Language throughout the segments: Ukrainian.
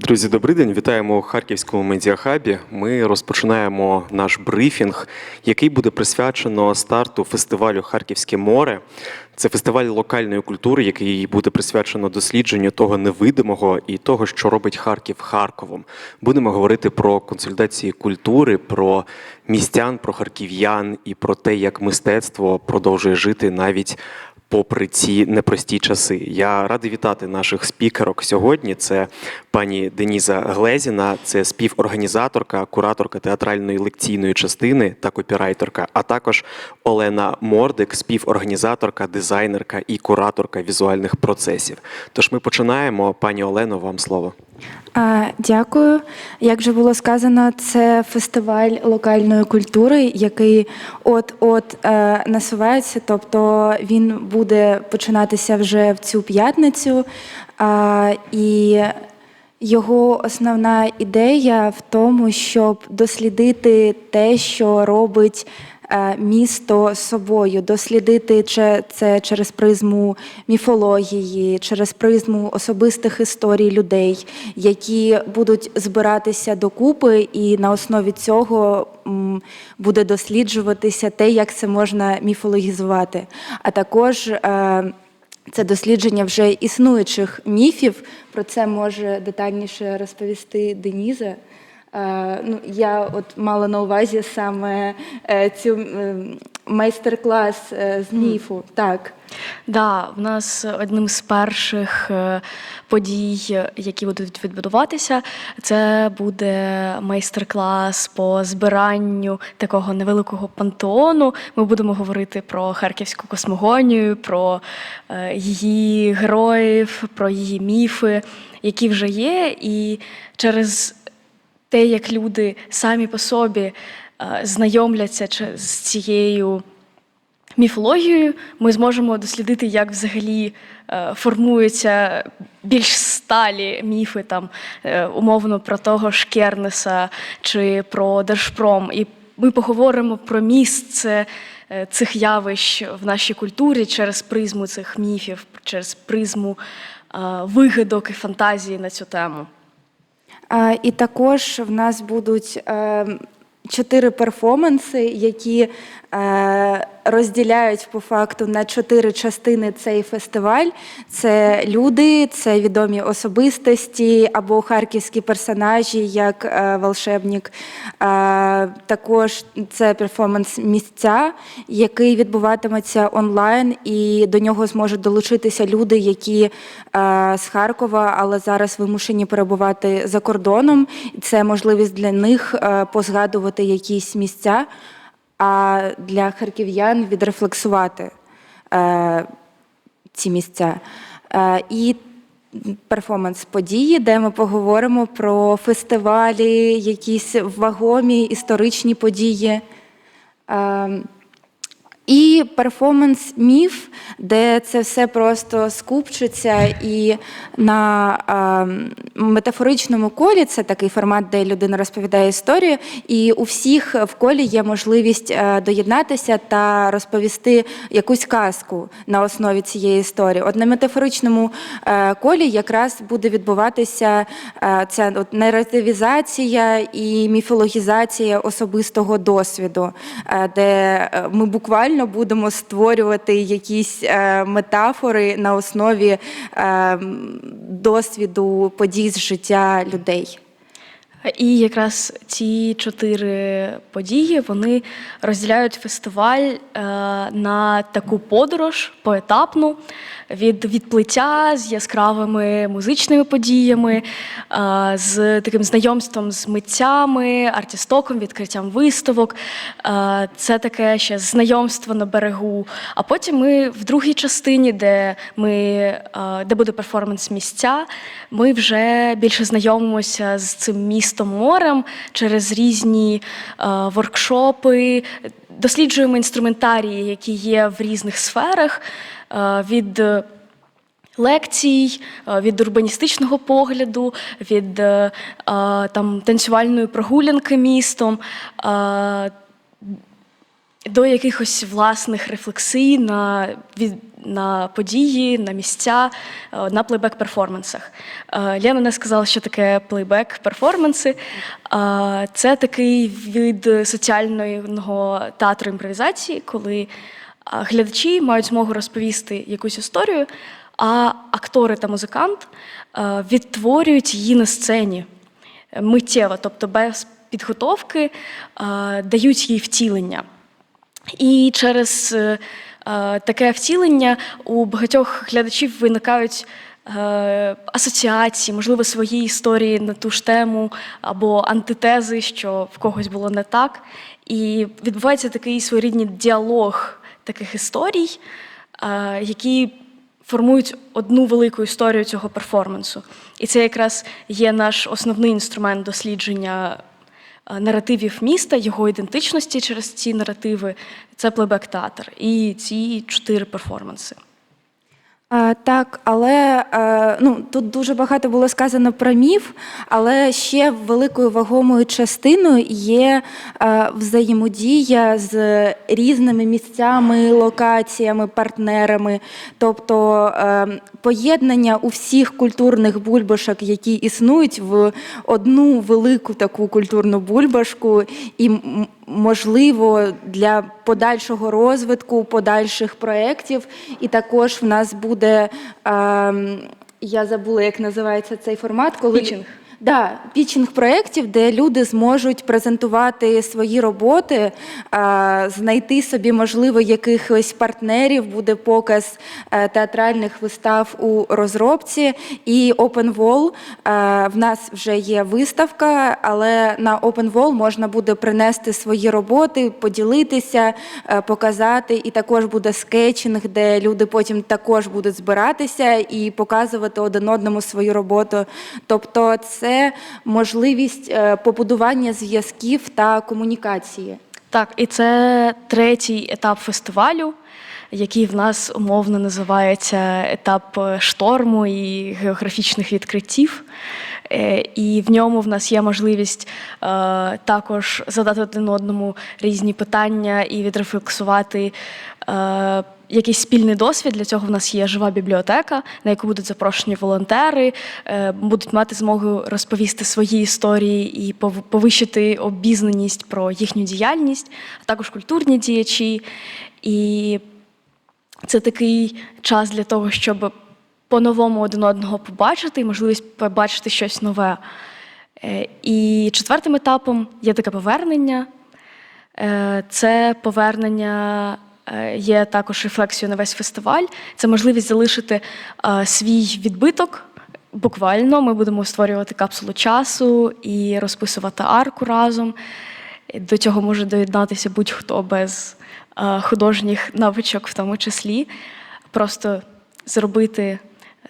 Друзі, добрий день. Вітаємо у Харківському медіахабі. Ми розпочинаємо наш брифінг, який буде присвячено старту фестивалю Харківське море. Це фестиваль локальної культури, який буде присвячено дослідженню того невидимого і того, що робить Харків Харковом. Будемо говорити про консолідації культури, про містян, про харків'ян і про те, як мистецтво продовжує жити навіть попри ці непрості часи. Я радий вітати наших спікерок сьогодні. Це пані Деніза Глезіна, це співорганізаторка, кураторка театральної лекційної частини та копірайтерка, а також Олена Мордик, співорганізаторка, дизайнерка і кураторка візуальних процесів. Тож ми починаємо. Пані Олено, вам слово. Дякую. Як вже було сказано, це фестиваль локальної культури, який от-от е, насувається, тобто він буде починатися вже в цю п'ятницю. І його основна ідея в тому, щоб дослідити те, що робить місто собою, дослідити це через призму міфології, через призму особистих історій людей, які будуть збиратися докупи, і на основі цього буде досліджуватися те, як це можна міфологізувати. А також е, це дослідження вже існуючих міфів. Про це може детальніше розповісти Деніза. Е, ну, я от мала на увазі саме е, цю майстер-клас е, з міфу. Так. Да, в нас одним з перших подій, які будуть відбудуватися, це буде майстер-клас по збиранню такого невеликого пантеону. Ми будемо говорити про харківську космогонію, про її героїв, про її міфи, які вже є, і через те, як люди самі по собі е, знайомляться з цією міфологією, ми зможемо дослідити, як взагалі е, формуються більш сталі міфи, там е, умовно про того ж Кернеса чи про Держпром. І ми поговоримо про місце цих явищ в нашій культурі через призму цих міфів, через призму вигадок і фантазії на цю тему. І також в нас будуть е, чотири перформанси, які е, розділяють по факту на чотири частини цей фестиваль. Це люди, це відомі особистості або харківські персонажі, як е, волшебник. Е, також це перформанс місця, який відбуватиметься онлайн, і до нього зможуть долучитися люди, які е, з Харкова, але зараз вимушені перебувати за кордоном. Це можливість для них е, позгадувати якісь місця, а для харків'ян відрефлексувати е, ці місця. Е, І перформанс події, де ми поговоримо про фестивалі, якісь вагомі історичні події. Е, І перформанс міф, де це все просто скупчиться, і на е, метафоричному колі це такий формат, де людина розповідає історію, і у всіх в колі є можливість е, доєднатися та розповісти якусь казку на основі цієї історії. От на метафоричному е, колі якраз буде відбуватися е, ця от наративізація і міфологізація особистого досвіду, е, де ми буквально будемо створювати якісь е, метафори на основі е, досвіду подій з життя людей. І якраз ці чотири події вони розділяють фестиваль е, на таку подорож поетапну від відплиття з яскравими музичними подіями, е, з таким знайомством з митцями, артістоком, відкриттям виставок. Е, Це таке ще знайомство на берегу. А потім ми в другій частині, де ми де буде перформанс місця, ми вже більше знайомимося з цим містом морем через різні е, воркшопи, досліджуємо інструментарії, які є в різних сферах. е, від лекцій, е, від урбаністичного погляду, від там, танцювальної прогулянки містом. до якихось власних рефлексій на від, на події, на місця, е, на плейбек-перформансах. Е, Лена не сказала, що таке плейбек-перформанси. Е, Це такий вид соціального театру імпровізації, коли глядачі мають змогу розповісти якусь історію, а актори та музикант відтворюють її на сцені миттєво, тобто без підготовки, дають їй втілення. І через таке втілення у багатьох глядачів виникають е, асоціації, можливо, свої історії на ту ж тему або антитези, що в когось було не так. І відбувається такий своєрідний діалог таких історій, е, які формують одну велику історію цього перформансу. І це якраз є наш основний інструмент дослідження е, наративів міста, його ідентичності через ці наративи. Це плейбек-театр і ці чотири перформанси. Так, але е, ну, тут дуже багато було сказано про міф, але ще великою вагомою частиною є е, взаємодія з різними місцями, локаціями, партнерами, тобто е, поєднання у всіх культурних бульбашок, які існують, в одну велику таку культурну бульбашку, і можливо для подальшого розвитку, подальших проєктів. І також в нас буде, ем, я забула, як називається цей формат, коли. Да, пітчинг проєктів, де люди зможуть презентувати свої роботи, знайти собі, можливо, якихось партнерів, буде показ е, театральних вистав у розробці. І Open Wall, е, в нас вже є виставка, але на Open Wall можна буде принести свої роботи, поділитися, е, показати. І також буде скетчинг, де люди потім також будуть збиратися і показувати один одному свою роботу. Тобто, це можливість е, побудування зв'язків та комунікації. Так, і це третій етап фестивалю, який в нас умовно називається етап е, шторму і географічних відкриттів. Е, І в ньому в нас є можливість також задати один одному різні питання і відрефлексувати якийсь спільний досвід. Для цього в нас є жива бібліотека, на яку будуть запрошені волонтери, е, будуть мати змогу розповісти свої історії і повищити обізнаність про їхню діяльність, а також культурні діячі. І це такий час для того, щоб по-новому один одного побачити і можливість побачити щось нове. Е, І четвертим етапом є таке повернення. Е, Це повернення є також рефлексією на весь фестиваль. Це можливість залишити е, свій відбиток. Буквально ми будемо створювати капсулу часу і розписувати арку разом. До цього може доєднатися будь-хто без е, художніх навичок, в тому числі. Просто зробити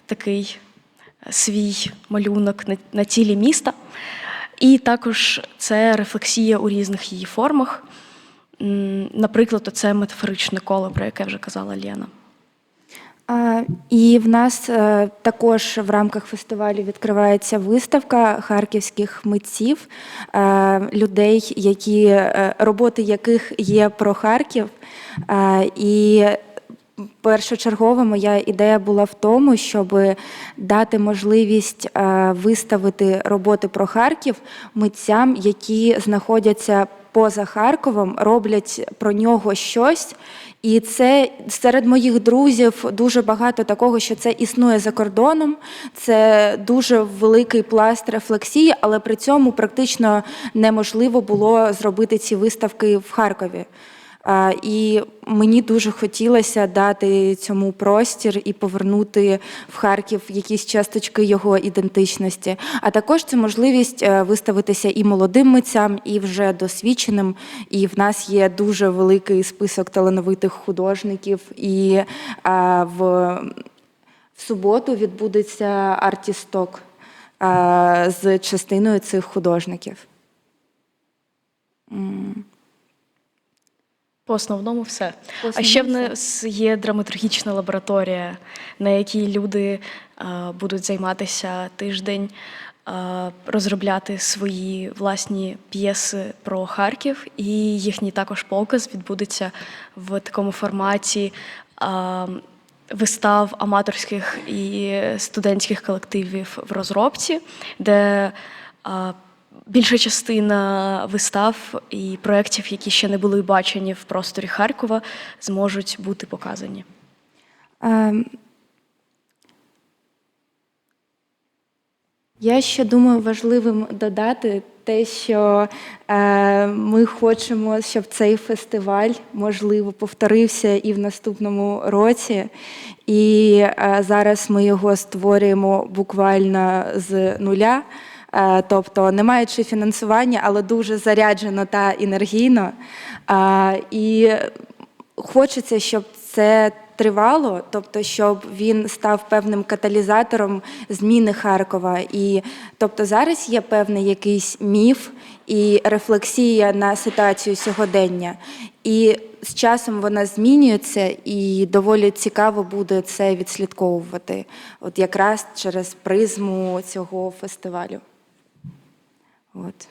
такий е, свій малюнок на тілі міста. І також це рефлексія у різних її формах. Наприклад, це метафоричне коло, про яке вже казала Лена. А, І в нас е, також в рамках фестивалю відкривається виставка харківських митців, е, людей, які е, роботи яких є про Харків. І першочергова моя ідея була в тому, щоб дати можливість виставити роботи про Харків митцям, які знаходяться поза Харковом, роблять про нього щось. І це серед моїх друзів дуже багато такого, що це існує за кордоном. Це дуже великий пласт рефлексії, але при цьому практично неможливо було зробити ці виставки в Харкові. А, І мені дуже хотілося дати цьому простір і повернути в Харків якісь часточки його ідентичності. А також це можливість е, виставитися і молодим митцям, і вже досвідченим. І в нас є дуже великий список талановитих художників. І в, в суботу відбудеться артісток з частиною цих художників. По основному все. По а ще в нас є драматургічна лабораторія, на якій люди е, будуть займатися тиждень, е, розробляти свої власні п'єси про Харків, і їхній також показ відбудеться в такому форматі. е, вистав аматорських і студентських колективів в розробці, де а, більша частина вистав і проєктів, які ще не були бачені в просторі Харкова, зможуть бути показані. Ем, Я ще думаю важливим додати те, що е, ми хочемо, щоб цей фестиваль можливо повторився і в наступному році. І е, зараз ми його створюємо буквально з нуля. Е, Тобто, не маючи фінансування, але дуже заряджено та енергійно. Е, І хочеться, щоб це тривало, тобто, щоб він став певним каталізатором зміни Харкова. І тобто зараз є певний якийсь міф і рефлексія на ситуацію сьогодення. І з часом вона змінюється, і доволі цікаво буде це відслідковувати, от якраз через призму цього фестивалю. От.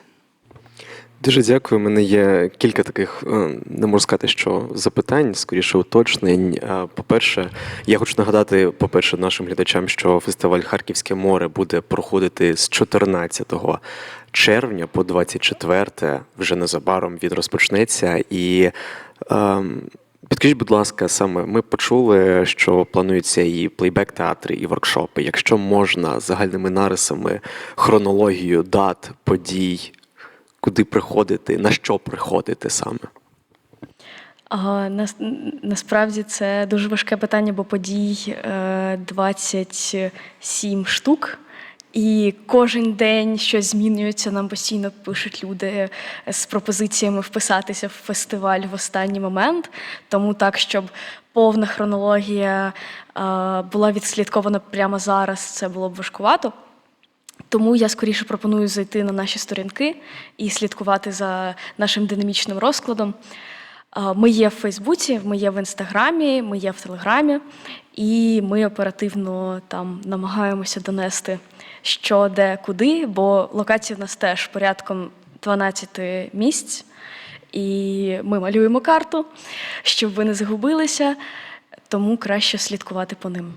Дуже дякую. У мене є кілька таких, е, не можу сказати, що запитань, скоріше уточнень. Е, По-перше, я хочу нагадати, по-перше, нашим глядачам, що фестиваль Харківське море буде проходити з 14 червня по 24, вже незабаром він розпочнеться. І ем, підкажіть, будь ласка, саме ми почули, що плануються і плейбек-театри, і воркшопи. Якщо можна загальними нарисами, хронологію дат, подій куди приходити, на що приходити саме? А, нас, насправді це дуже важке питання, бо подій е, 27 штук. І кожен день щось змінюється. Нам постійно пишуть люди з пропозиціями вписатися в фестиваль в останній момент. Тому так, щоб повна хронологія е, була відслідкована прямо зараз, це було б важкувато. Тому я скоріше пропоную зайти на наші сторінки і слідкувати за нашим динамічним розкладом. Ми є в Фейсбуці, ми є в Інстаграмі, ми є в Телеграмі, і ми оперативно там намагаємося донести що, де, куди, бо локацій в нас теж порядком 12 місць. І ми малюємо карту, щоб ви не загубилися, тому краще слідкувати по ним.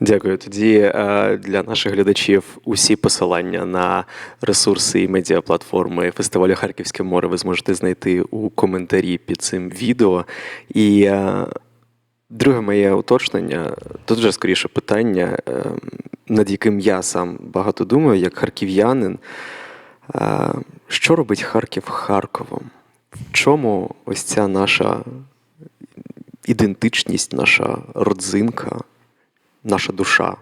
Дякую. Тоді е, для наших глядачів усі посилання на ресурси і медіаплатформи фестивалю Харківське море ви зможете знайти у коментарі під цим відео. І е, друге моє уточнення, тут вже скоріше питання, е, над яким я сам багато думаю, як харків'янин. Е, Що робить Харків Харковом? В чому ось ця наша ідентичність, наша родзинка? наша душа.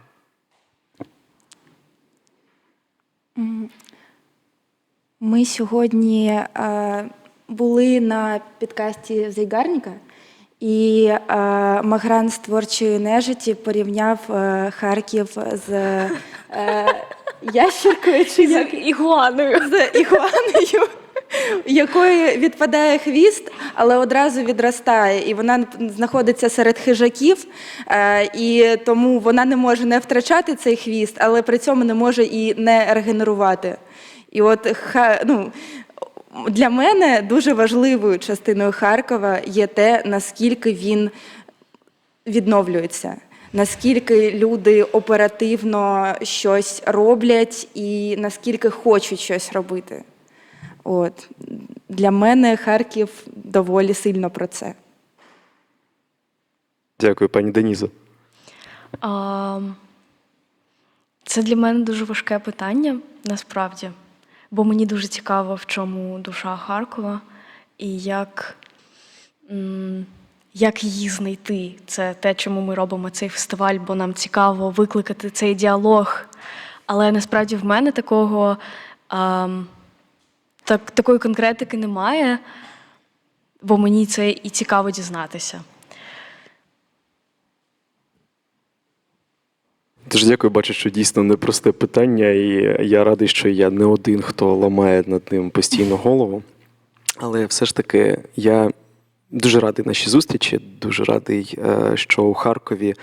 Ми сьогодні е, були на підкасті Зайгарніка, і е, Магран з творчої нежиті порівняв е, Харків з е, ящеркою чи як? Ігуаною. з ігуаною, якої відпадає хвіст, але одразу відростає. І вона знаходиться серед хижаків, і тому вона не може не втрачати цей хвіст, але при цьому не може і не регенерувати. І от ха- ну, для мене дуже важливою частиною Харкова є те, наскільки він відновлюється. Наскільки люди оперативно щось роблять і наскільки хочуть щось робити. От. Для мене Харків доволі сильно про це. Дякую, пані Денізо. А, Це для мене дуже важке питання, насправді, бо мені дуже цікаво, в чому душа Харкова і як, як її знайти. Це те, чому ми робимо цей фестиваль, бо нам цікаво викликати цей діалог. Але насправді в мене такого ам, так, такої конкретики немає, бо мені це і цікаво дізнатися. Дуже дякую, бачу, що дійсно непросте питання, і я радий, що я не один, хто ламає над ним постійно голову. Але все ж таки я дуже радий нашій зустрічі, дуже радий, е, що у Харкові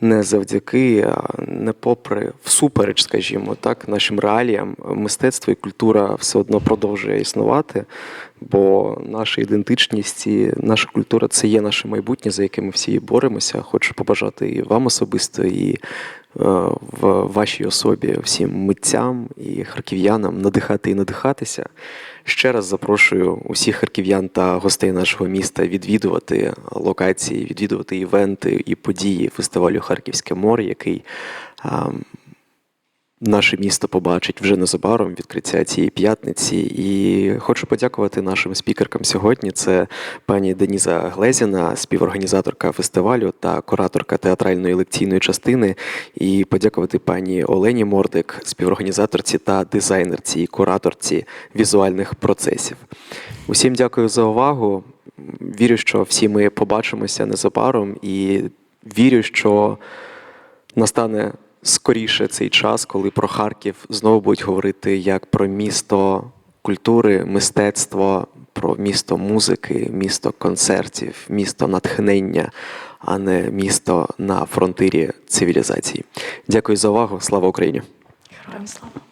не завдяки, а не попри, всупереч, скажімо так, нашим реаліям, мистецтво і культура все одно продовжує існувати. Бо наша ідентичність і наша культура це є наше майбутнє, за яке ми всі боремося. Хочу побажати і вам особисто, і в вашій особі всім митцям і харків'янам надихати і надихатися. Ще раз запрошую усіх харків'ян та гостей нашого міста відвідувати локації, відвідувати івенти і події фестивалю Харківське море, який ем, наше місто побачить вже незабаром відкриття цієї п'ятниці. І хочу подякувати нашим спікеркам сьогодні. Це пані Деніза Глезіна, співорганізаторка фестивалю та кураторка театральної лекційної частини. І подякувати пані Олені Мордик, співорганізаторці та дизайнерці і кураторці візуальних процесів. Усім дякую за увагу. Вірю, що всі ми побачимося незабаром, і вірю, що настане скоріше цей час, коли про Харків знову будуть говорити як про місто культури, мистецтва, про місто музики, місто концертів, місто натхнення, а не місто на фронтирі цивілізації. Дякую за увагу. Слава Україні! Героям слава!